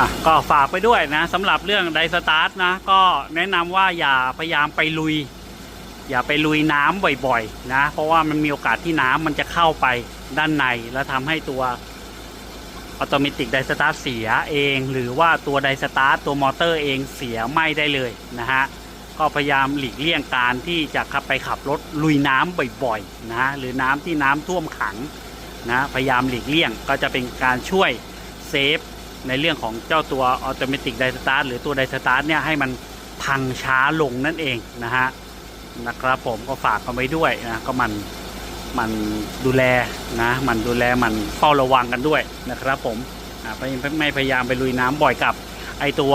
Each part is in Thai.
อะก็ฝากไปด้วยนะสำหรับเรื่องไดสตาร์ทนะ ก็แนะนำว่าอย่าพยายามไปลุย อย่าไปลุยน้ำบ่อยๆนะ เพราะว่ามันมีโอกาสที่น้ำมันจะเข้าไปด้านใน แล้วทำให้ตัวออโตเมติกไดสตาร์ทเสียเอง หรือว่าตัวไดสตาร์ทตัวมอเตอร์เองเสียไหม่ได้เลยนะฮะก็พยายามหลีกเลี่ยงการที่จะขับไปขับรถลุยน้ำบ่อยๆนะหรือน้ำที่น้ำท่วมขังนะพยายามหลีกเลี่ยงก็จะเป็นการช่วยเซฟ ในเรื่องของเจ้าตัวออโตเมติกไดสตาร์ทหรือตัวไดสตาร์ทเนี่ยให้มันพังช้าลงนั่นเองนะฮะนะครับผมก็ฝากกันไว้ด้วยนะก็มันมันดูแลนะมันดูแลมันเฝ้าระวังกันด้วยนะครับผมไม่ไม่พยายามไปลุยน้ำบ่อยกับ ไอตัว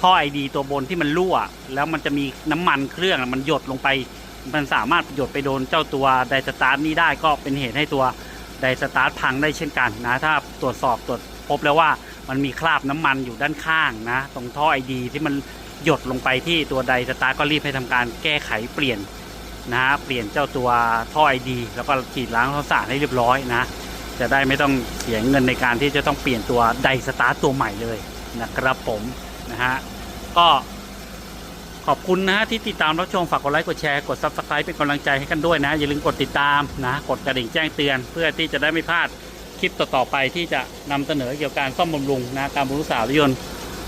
ท่อไอดีตัวบนที่มันรั่ว แล้วมันจะมีน้ำมันเครื่องมันหยดลงไป มันสามารถหยดไปโดนเจ้าตัวไดสตาร์ทนี้ได้ก็เป็นเหตุให้ตัวไดสตาร์ทพังได้เช่นกันนะถ้าตรวจสอบตรวจพบแล้วว่า มันมีคราบน้ำมันอยู่ด้านข้างนะ ตรงท่อไอดีที่มันหยดลงไปที่ตัวไดสตาร์ก็รีบให้ทำการแก้ไขเปลี่ยนนะเปลี่ยนเจ้าตัวท่อไอดีแล้วก็ฉีดล้างความสะอาดให้เรียบร้อยนะ จะได้ไม่ต้องเสียเงินในการที่จะต้องเปลี่ยนตัวไดสตาร์ตัวใหม่เลยนะครับผมนะฮะก็ขอบคุณนะฮะที่ติดตามรับชมฝากกดไลค์กดแชร์กด subscribe เป็นกำลังใจให้กันด้วยนะ อย่าลืมกดติดตามนะ กดกระดิ่งแจ้งเตือน เพื่อที่จะได้ไม่พลาด คลิปต่อๆไปที่จะนำเสนอเกี่ยวกับการซ่อมบำรุงนะการบำรุงสารถยนต์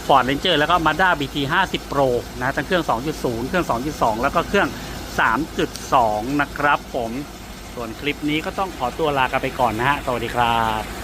Ford Ranger แล้วก็ Mazda BT 50 Pro นะทั้งเครื่อง 2.0 เครื่อง 2.2 แล้วก็เครื่อง 3.2 นะครับผม ส่วนคลิปนี้ก็ต้องขอตัวลากันไปก่อนนะฮะ สวัสดีครับ